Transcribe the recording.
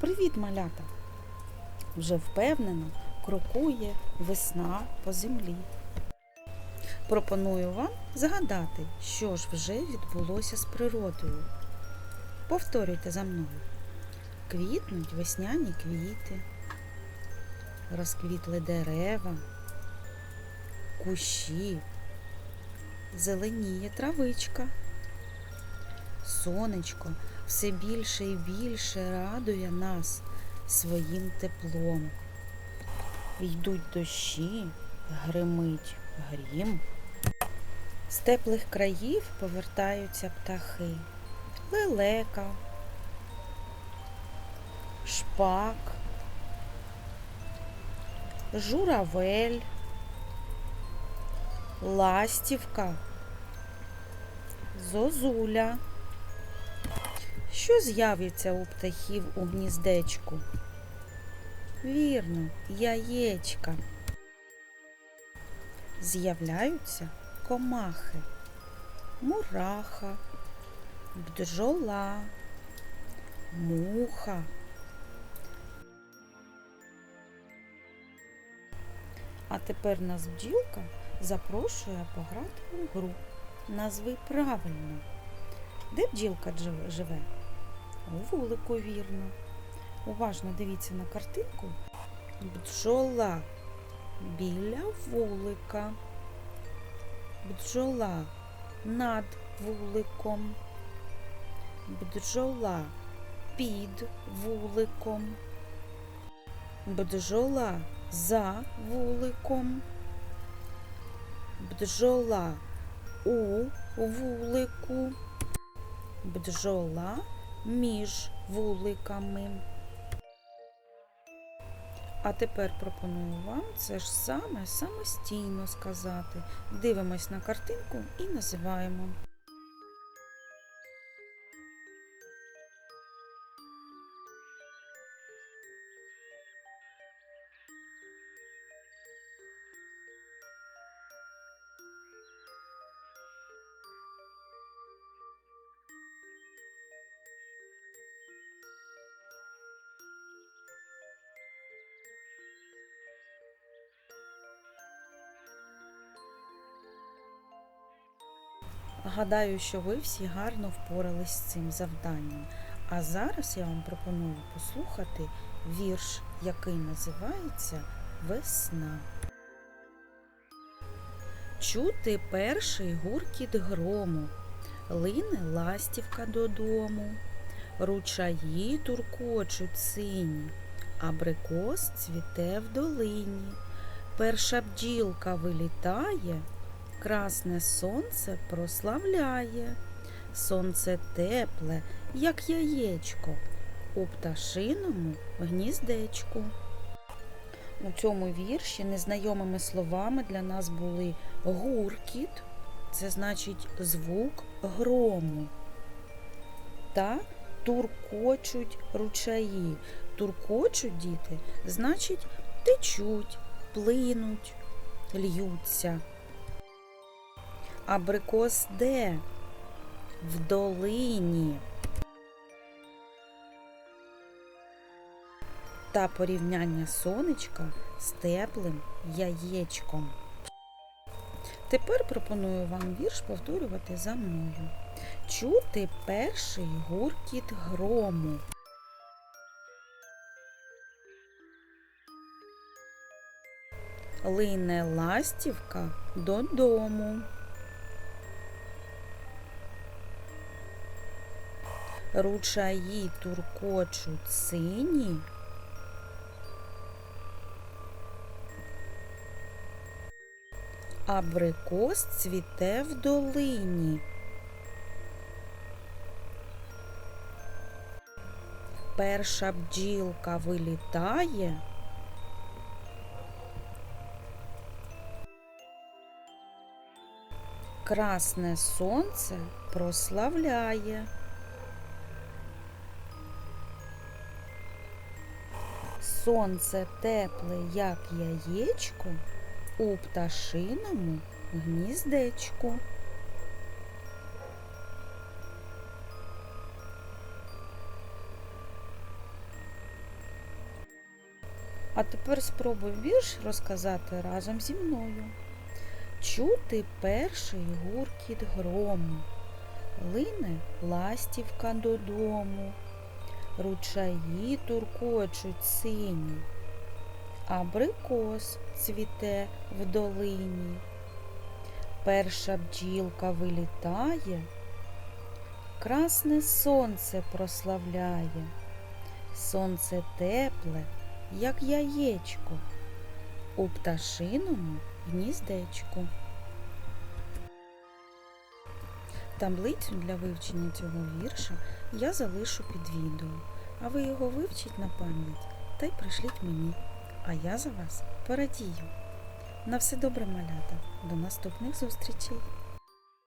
Привіт, малята! Вже впевнено крокує весна по землі. Пропоную вам згадати, що ж вже відбулося з природою. Повторюйте за мною. Квітнуть весняні квіти, розквітли дерева, кущі, зеленіє травичка. Сонечко все більше і більше радує нас своїм теплом. Йдуть дощі, гримить грім. З теплих країв повертаються птахи. Лелека, шпак, журавель, ластівка, зозуля. Що з'явиться у птахів у гніздечку? Вірно, яєчка. З'являються комахи, мураха, бджола, муха. А тепер нас бджілка запрошує пограти у гру. Назви правильно. Де бджілка живе? Вулику вірно. Уважно дивіться на картинку. Бджола біля вулика. Бджола над вуликом. Бджола під вуликом. Бджола за вуликом. Бджола у вулику. Бджола між вуликами. А тепер пропоную вам це ж саме самостійно сказати. Дивимось на картинку і називаємо. Гадаю, що ви всі гарно впорались з цим завданням. А зараз я вам пропоную послухати вірш, який називається Весна. Чути перший гуркіт грому, лине ластівка додому, ручаї туркочуть сині, абрикос цвіте в долині. Перша бджілка вилітає, красне сонце прославляє. Сонце тепле, як яєчко, у пташиному гніздечку. У цьому вірші незнайомими словами для нас були гуркіт, це значить звук грому, та туркочуть ручаї. Туркочуть діти, значить течуть, плинуть, льються. Абрикос де? В долині. Та порівняння сонечка з теплим яєчком. Тепер пропоную вам вірш повторювати за мною. Чути перший гуркіт грому. Лине ластівка додому. Ручаї туркочуть сині. Абрикос цвіте в долині. Перша бджілка вилітає. Красне сонце прославляє. Сонце тепле, як яєчко, у пташиному гніздечку. А тепер спробуй вірш розказати разом зі мною. Чути перший гуркіт грому, лине ластівка додому, ручаї туркочуть сині, абрикос цвіте в долині. Перша бджілка вилітає, красне сонце прославляє, сонце тепле, як яєчко, у пташиному гніздечку. Таблицю для вивчення цього вірша я залишу під відео, а ви його вивчіть на пам'ять та й пришліть мені, а я за вас порадію. На все добре, малята, до наступних зустрічей!